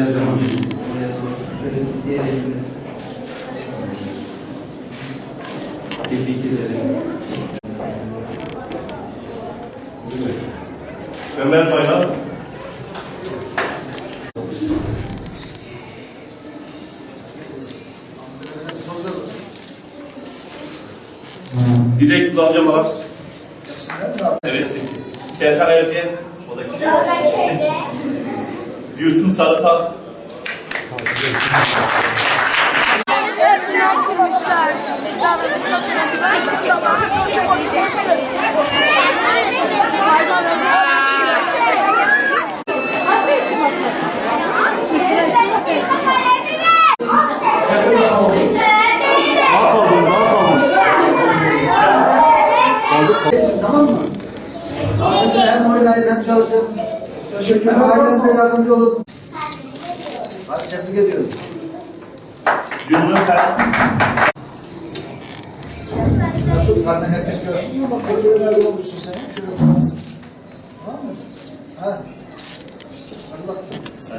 Ne zaman? Tebrik ederim. Ömer Baynaz. Dilek Lavcamalar. Evet. Serkan Ercen. O da kim? Sarıtak. Deniz tarafından kurmuşlar. Davranış Tamam mı? Ahmet'e hem oynayın hem çalışın. Teşekkürler. Ailenize yardımcı olun. Hadi tebrik ediyorum. Cümle Nasıl karnı herkes görsün ama kolyeyi nerede olmuşsun sen? Şöyle oturmasın. Tamam mı? Ha. Hadi bakalım.